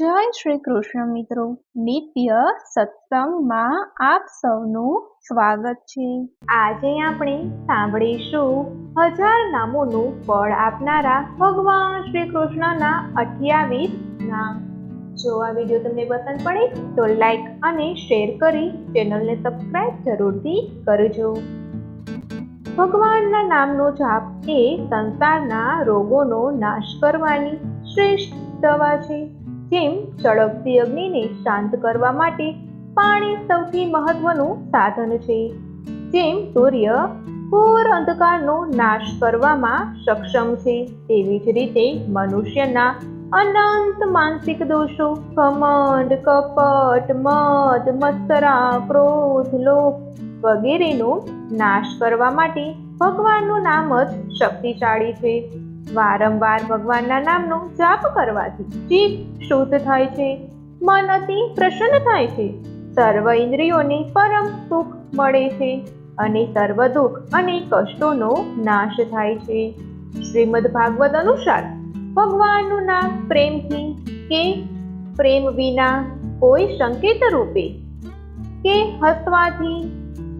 જય શ્રી કૃષ્ણ મિત્રો. નિત્ય સત્સંગમાં આપ સૌનું સ્વાગત છે. આજે આપણે સાંભળીશું હજાર નામોનું ફળ આપનારા ભગવાન શ્રી કૃષ્ણના અઠ્યાવીસ નામ. જો આ વીડિયો તમને પસંદ પડે તો લાઈક અને શેર કરી ચેનલને સબસ્ક્રાઇબ જરૂરથી કરજો. ભગવાનના નામનો જાપ એ સંસારના રોગોનો નાશ કરવાની શ્રેષ્ઠ દવા છે. જેમ સળગતી અગ્નિને શાંત કરવા માટે પાણી સૌથી મહત્વનું સાધન છે. જેમ સૂર્ય ઘોર અંધકારનો નાશ કરવામાં સક્ષમ છે, તેવી જ રીતે મનુષ્યના અનંત માનસિક દોષો ઘમંડ, કપટ, મદ મત્સરા ક્રોધ, લોભ વગેરેનો નાશ કરવા માટે ભગવાનનું નામ જ શક્તિશાળી છે. વારંવાર ભગવાનના નામનો જાપ કરવાથી જીભ શુદ્ધ થાય છે, મન અતિ પ્રસન્ન થાય છે, સર્વ ઇન્દ્રિયોને પરમ સુખ મળે છે અને સર્વ દુઃખ અને કષ્ટોનો નાશ થાય છે. શ્રીમદ ભાગવત અનુસાર ભગવાનનું નામ પ્રેમથી કે પ્રેમ વિના કોઈ સંકેત રૂપે, કે હસવાથી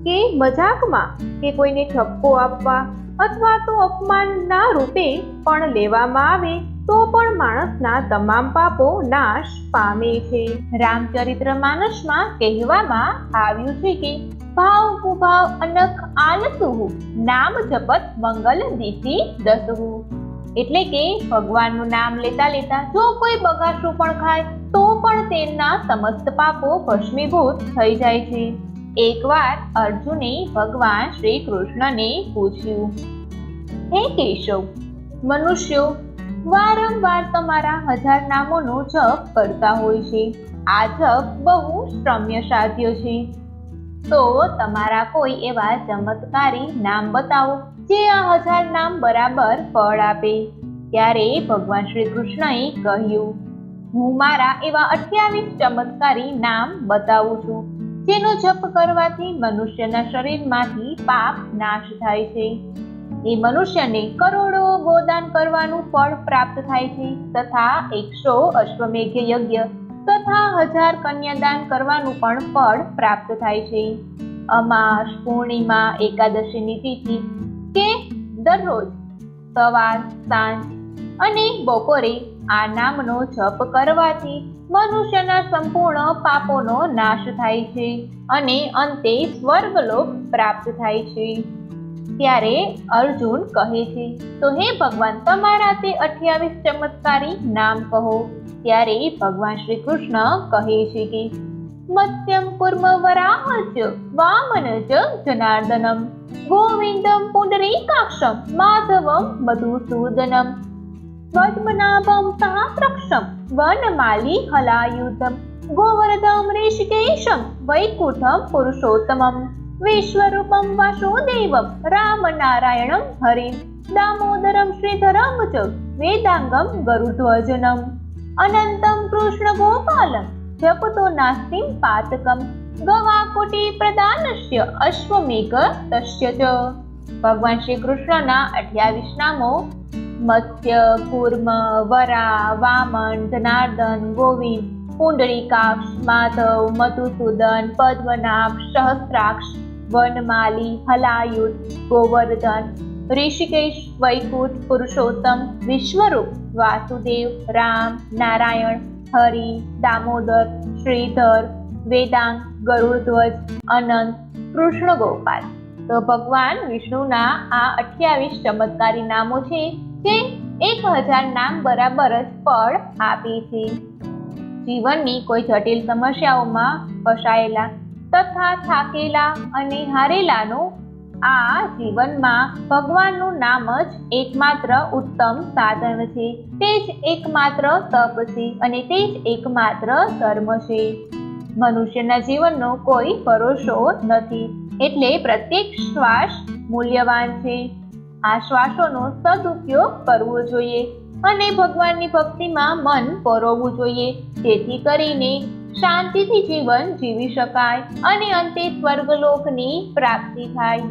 કે મજાકમાં કે કોઈને ઠપકો આપવા અથવા તો અપમાનના રૂપે પણ લેવામાં આવે, તો પણ માણસના તમામ પાપો નાશ પામે છે. રામચરિત્ર માનસમાં કહેવામાં આવ્યું છે કે, ભાવ કુભાવ અનખ આલસુહુ નામ જપત મંગલ દીથી દસહુ એટલે કે ભગવાનનું નામ લેતા લેતા જો કોઈ બગાસું પણ ખાય, તો પણ તેમના સમસ્ત પાપો ભસ્મીભૂત થઈ જાય છે. એકવાર અર્જુને ભગવાન શ્રી કૃષ્ણને પૂછ્યું, હે કેશવ, મનુષ્યો, વારંવાર તમારા હજાર નામોનો જપ કરતા હોય છે. આ જપ બહુ શ્રમ્ય સાધ્ય છે. તો તમારા કોઈ એવા ચમત્કારી નામ બતાવો, જે આ હજાર નામ બરાબર ફળ આપે. ત્યારે ભગવાન શ્રી કૃષ્ણએ કહ્યું, હું મારા એવા અઠ્યાવીસ ચમત્કારી નામ બતાવું છું. જેનો જપ કરવાથી મનુષ્યના શરીરમાંથી પાપ નાશ થાય છે. એ મનુષ્યને કરોડો ગોદાન કરવાનું ફળ પ્રાપ્ત થાય છે તથા એકસો અશ્વમેઘ યજ્ઞ તથા હજાર કન્યાદાન કરવાનું પણ ફળ પ્રાપ્ત થાય છે. અમાસ પૂર્ણિમા એકાદશીની તિથિ કે દરરોજ સવાર, સાંજ અને બપોરે આ નામનો જપ કરવાથી મનુષ્યના સંપૂર્ણ પાપોનો નાશ થાય છે અને અંતે સ્વર્ગલોક પ્રાપ્ત થાય છે. ત્યારે અર્જુન કહે છે, તો હે ભગવાન, તમારા તે અઠ્યાવીસ ચમત્કારી નામ કહો. ત્યારે ભગવાન શ્રી કૃષ્ણ કહે છે કે, મત્સ્યમ કુર્મ વરાહજ વામનજ જનાર્દનમ, ગોવિંદમ પુંડરીકાક્ષમ, માધવમ મધુસૂદનમ પદ્મનાભમ સહસ્રક્ષમ વનમાલી હલાયુધમ ગોવર્ધમ ઋષિકેશમ વૈકુંઠમ પુરુષોત્તમમ વિશ્વરૂપમ વાસુદેવમ રામનારાયણમ હરિમ દામોદરમ શ્રીધરમ ચ વેદાંગમ ગરુડ્વજનમ અનંતમ કૃષ્ણ ગોપાલમ જપતો નાસ્તિમ પાતકમ ગવાકોટી પ્રદાનસ્ય અશ્વમેઘ તસ્ય ભગવાન શ્રી કૃષ્ણના અઠ્યાવીસ નામો મત્સ્ય કુર્મ, વરા વામન જનાર્દન ગોવિંદ પુંડરીકાક્ષ માધવ, મધુસૂદન, પદ્મનાભ સહસ્ત્રાક્ષ વનમાલી હલાયુધ ગોવર્ધન, ઋષિકેશ, વૈકુંઠ, પુરુષોત્તમ, વિશ્વરૂપ, વાસુદેવ, રામ, નારાયણ, હરિ, દામોદર, શ્રીધર વેદાંગ ગરુડધ્વજ, અનંત, કૃષ્ણ ગોપાલ. તો ભગવાન વિષ્ણુના આ અઠ્યાવીસ ચમત્કારી નામો છે. જે એક હજાર નામ બરાબર જ ફળ આપે છે. જીવનની કોઈ જટિલ સમસ્યાઓમાં ફસાયેલા તથા થાકેલા અને હારેલાનો આ જીવનમાં ભગવાનનું નામ જ એકમાત્ર ઉત્તમ સાધન છે. તે જ એકમાત્ર તપ છે અને તે જ એકમાત્ર ધર્મ છે. મનુષ્યના જીવનનો કોઈ ભરોસો નથી. એટલે પ્રત્યેક શ્વાસ મૂલ્યવાન છે. આ શ્વાસોનો સદુપયોગ કરવો જોઈએ અને ભગવાનની ભક્તિમાં મન પરોવવું જોઈએ. જેથી કરીને શાંતિથી જીવન જીવી શકાય અને અંતે સ્વર્ગલોકની પ્રાપ્તિ થાય.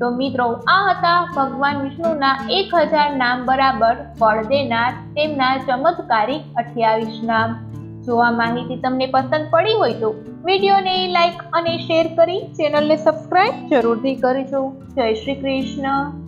તો મિત્રો, આ હતા ભગવાન વિષ્ણુના એક હજાર નામ બરાબર ફળ દેનાર તેમના ચમત્કારિક અઠ્યાવીસ નામ. જો આ માહિતી તમને પસંદ પડી હોય તો વિડીયોને લાઈક અને શેર કરી ચેનલને સબસ્ક્રાઇબ જરૂરથી કરજો. જય શ્રી કૃષ્ણ.